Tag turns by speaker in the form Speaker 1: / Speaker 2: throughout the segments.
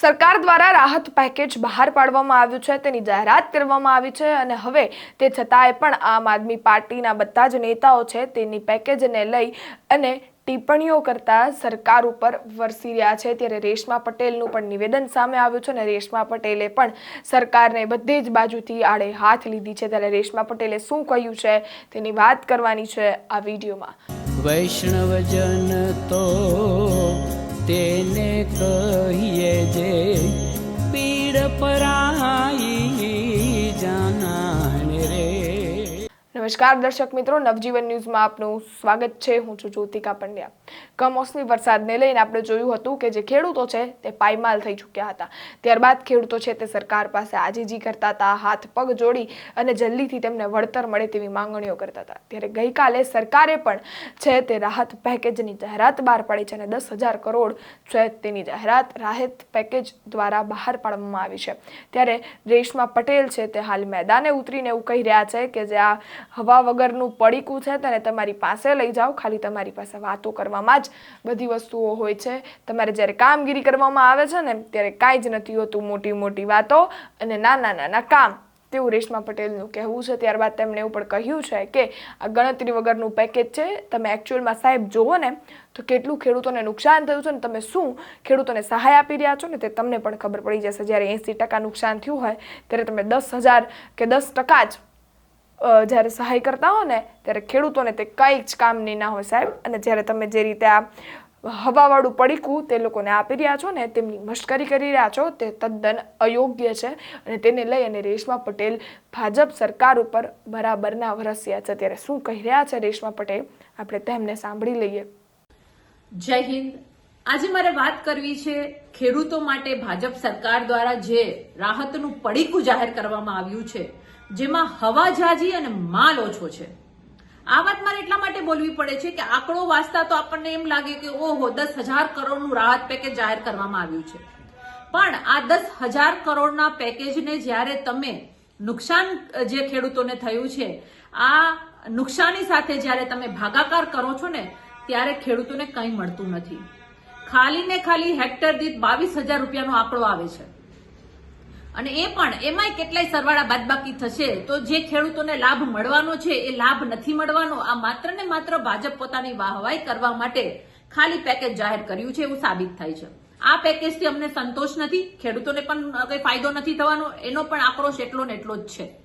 Speaker 1: સરકાર દ્વારા રાહત પેકેજ બહાર પાડવામાં આવ્યું છે, તેની જાહેરાત કરવામાં આવી છે અને હવે તે છતાંય પણ આમ આદમી પાર્ટીના બધા જ નેતાઓ છે તેની પેકેજને લઈ અને ટિપ્પણીઓ કરતા સરકાર ઉપર વરસી રહ્યા છે. ત્યારે રેશમા પટેલનું પણ નિવેદન સામે આવ્યું છે અને રેશમા પટેલે પણ સરકારને બધી જ બાજુથી આડે હાથ લીધી છે. ત્યારે રેશમા પટેલે શું કહ્યું છે તેની વાત કરવાની છે આ વિડીયોમાં.
Speaker 2: વૈષ્ણવજન તો તેને કહીએ જે
Speaker 1: નમસ્કાર, દર્શક મિત્રો. નવજીવન ન્યૂઝમાં આપનું સ્વાગત છે. હું છું જ્યોતિકા પંડ્યા. કમોસમી વરસાદને લઈને આપણે જોયું હતું કે જે ખેડૂતો છે તે પાયમાલ થઈ ચૂક્યા હતા. ત્યારબાદ ખેડૂતો છે તે સરકાર પાસે આજીજી કરતા હતા, હાથ પગ જોડી અને જલ્દીથી તેમને વળતર મળે તેવી માંગણીઓ કરતા હતા. ત્યારે ગઈકાલે સરકારે પણ છે તે રાહત પેકેજની જાહેરાત બહાર પાડી છે અને દસ હજાર કરોડ છે તેની જાહેરાત રાહત પેકેજ દ્વારા બહાર પાડવામાં આવી છે. ત્યારે રેશમા પટેલ છે તે હાલ મેદાને ઉતરીને એવું કહી રહ્યા છે કે જે આ હવા વગરનું પડીકું છે, તેને તમારી પાસે લઈ જાઓ. ખાલી તમારી પાસે વાતો કરવામાં જ બધી વસ્તુઓ હોય છે. તમારે જ્યારે કામગીરી કરવામાં આવે છે ને, ત્યારે કાંઈ જ નથી હોતું મોટી મોટી વાતો અને નાના નાના કામ. તેવું રેશમા પટેલનું કહેવું છે. ત્યારબાદ તેમણે એવું પણ કહ્યું છે કે, આ ગણતરી વગરનું પેકેજ છે. તમે એકચ્યુઅલમાં સાહેબ જુઓ ને, તો કેટલું ખેડૂતોને નુકસાન થયું છે ને, તમે શું ખેડૂતોને સહાય આપી રહ્યા છો ને, તે તમને પણ ખબર પડી જશે. જ્યારે એંસી ટકા નુકસાન થયું હોય, ત્યારે તમે દસ હજાર કે દસ ટકા જ જ્યારે સહાય કરતા હો ને, ત્યારે ખેડૂતોને તે કંઈ જ કામની ના હોય સાહેબ. અને જ્યારે તમે જે રીતે આ હવાવાળું પડીકું તે લોકોને આપી રહ્યા છો ને, તેમની મશ્કરી કરી રહ્યા છો, તે તદ્દન અયોગ્ય છે. અને તેને લઈ અને રેશમા પટેલ ભાજપ સરકાર ઉપર બરાબરના વરસ્યા છે. ત્યારે શું કહી રહ્યા છે રેશમા પટેલ? આપણે તેમને સાંભળી લઈએ.
Speaker 3: જય હિન્દ. આજે મારે વાત કરવી છે ખેડૂતો માટે ભાજપ સરકાર દ્વારા જે રાહતનું પડીકું જાહેર કરવામાં આવ્યું છે, જેમાં હવા જાજી અને માલ ઓછો છે. આ વાત મારે એટલા માટે બોલવી પડે છે કે આંકડો વાંચતા તો આપણને એમ લાગે કે ઓહો, દસ હજાર કરોડનું રાહત પેકેજ જાહેર કરવામાં આવ્યું છે. પણ આ દસ હજાર કરોડના પેકેજને જ્યારે તમે નુકસાન, જે ખેડૂતોને થયું છે, આ નુકસાની સાથે જ્યારે તમે ભાગાકાર કરો છો ને, ત્યારે ખેડૂતોને કંઈ મળતું નથી. ખાલી ને ખાલી હેક્ટર દીઠ બાવીસ હજાર રૂપિયાનો આંકડો આવે છે. અને એ પણ, એમાંય કેટલાય સરવાળા બાદબાકી થશે, તો જે ખેડૂતોને લાભ મળવાનો છે, એ લાભ નથી મળવાનો. આ માત્ર ને માત્ર ભાજપ પોતાની વાહવાઈ કરવા માટે ખાલી પેકેજ જાહેર કર્યું છે એવું સાબિત થાય છે. આ પેકેજથી અમને સંતોષ નથી, ખેડૂતોને પણ કઈ ફાયદો નથી થવાનો, એનો પણ આક્રોશ એટલો ને એટલો જ છે.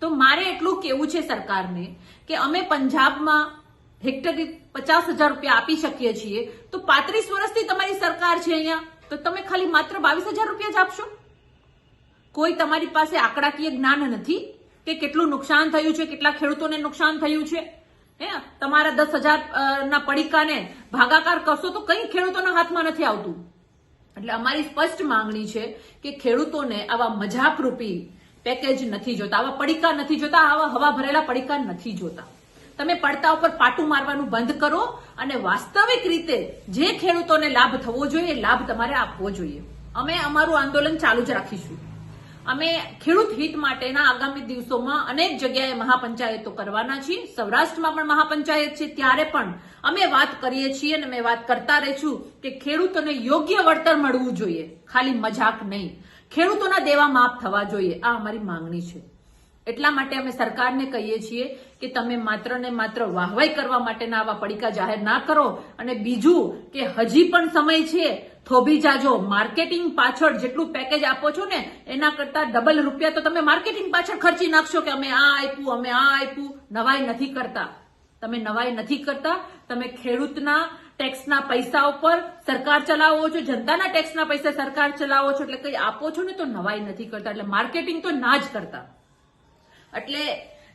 Speaker 3: તો મારે એટલું કેવું છે સરકારને કે અમે પંજાબમાં હેક્ટર પચાસ હજાર રૂપિયા આપી શકીએ છીએ. તો પાંત્રીસ વર્ષથી તમારી સરકાર છે અહીંયા. તો તમે ખાલી માત્ર બાવીસ હજાર રૂપિયા જ આપશો? કોઈ તમારી પાસે આંકડાકીય જ્ઞાન નથી કે કેટલું નુકસાન થયું છે, કેટલા ખેડૂતોને નુકસાન થયું છે? હે, તમારા દસ હજાર ના પડીકાને ભાગાકાર કરશો તો કઈ ખેડૂતોના હાથમાં નથી આવતું. એટલે અમારી સ્પષ્ટ માંગણી છે કે ખેડૂતોને આવા મજાકરૂપી પેકેજ નથી જોતા, આવા પડીકા નથી જોતા, આવા હવા ભરેલા પડીકા નથી જોતા. તમે પડતા ઉપર પાટું મારવાનું બંધ કરો અને વાસ્તવિક રીતે જે ખેડૂતોને લાભ થવો જોઈએ, લાભ તમારે આપવો જોઈએ. અમે અમારું આંદોલન ચાલુ જ રાખીશું. અમે ખેડૂત હિત માટેના આગામી દિવસોમાં અનેક જગ્યાએ મહાપંચાયતો કરવાના છીએ. સૌરાષ્ટ્રમાં પણ મહાપંચાયત છે, ત્યારે પણ અમે વાત કરીએ છીએ અને મેં વાત કરતા રહીશું કે ખેડૂતોને યોગ્ય વળતર મળવું જોઈએ. ખાલી મજાક નહીં. ખેડૂતોના દેવા માફ થવા જોઈએ. આ અમારી માંગણી છે. એટલા માટે અમે સરકારને કહીએ છીએ કે તમે માત્ર ને માત્ર વાહવાઈ કરવા માટેના આવા પડીકા જાહેર ના કરો અને બીજું કે હજી પણ સમય છે થોભી જાજો. માર્કેટિંગ પાછળ જેટલું પેકેજ આપો છો ને, એના કરતા ડબલ રૂપિયા તો તમે માર્કેટિંગ પાછળ ખર્ચી નાખશો કે અમે આ આપ્યું, અમે આ આપ્યું. નવાઈ નથી કરતા. તમે નવાઈ નથી કરતા. તમે ખેડૂતના ટેક્સના પૈસા ઉપર સરકાર ચલાવો છો, જનતાના ટેક્સના પૈસા સરકાર ચલાવો છો, એટલે કંઈ આપો છો ને તો નવાઈ નથી કરતા. એટલે માર્કેટિંગ તો ના જ કરતા. એટલે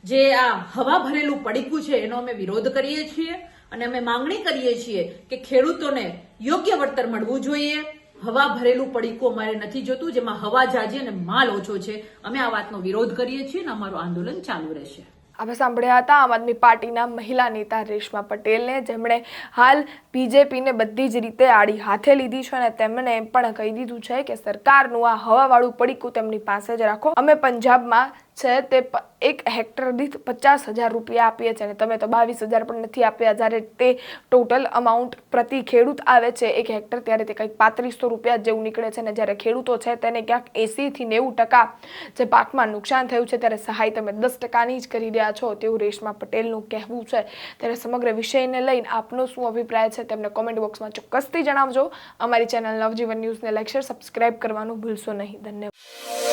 Speaker 3: જે આ હવા ભરેલું પડીકું છે, એનો અમે વિરોધ કરીએ છીએ અને અમે માંગણી કરીએ છીએ કે ખેડૂતોને યોગ્ય વળતર મળવું જોઈએ. હવા ભરેલું પડીકું અમારે નથી જોતું, જેમાં હવા જાજી અને માલ ઓછો છે. અમે આ વાતનો વિરોધ કરીએ છીએ અને અમારું આંદોલન ચાલુ રહેશે.
Speaker 1: આપણે સાંભળ્યા હતા આમ આદમી પાર્ટીના મહિલા નેતા રેશમા પટેલને, જેમણે હાલ બીજેપીને બધી જ રીતે આડી હાથે લીધી છે અને તેમણે એમ પણ કહી દીધું છે કે સરકારનું આ હવાવાળું પડીકું તેમની પાસે જ રાખો. અમે પંજાબમાં છે તે એક હેક્ટર દીઠ પચાસ હજાર રૂપિયા આપીએ છીએ અને તમે તો બાવીસ હજાર પણ નથી આપ્યા. જ્યારે તે ટોટલ અમાઉન્ટ પ્રતિ ખેડૂત આવે છે, એક હેક્ટર, ત્યારે તે કંઈક પાંત્રીસો રૂપિયા જેવું નીકળે છે અને જ્યારે ખેડૂતો છે તેને ક્યાંક એંસીથી નેવું ટકા જે પાકમાં નુકસાન થયું છે ત્યારે સહાય તમે દસ ટકાની જ કરી રહ્યા છો તેવું રેશમા પટેલનું કહેવું છે. ત્યારે સમગ્ર વિષયને લઈને આપનો શું અભિપ્રાય છે તેમને કોમેન્ટ બોક્સમાં ચોક્કસથી જણાવજો. અમારી ચેનલ નવજીવન ન્યૂઝને લાઈક શેર સબસ્ક્રાઈબ કરવાનું ભૂલશો નહીં. ધન્યવાદ.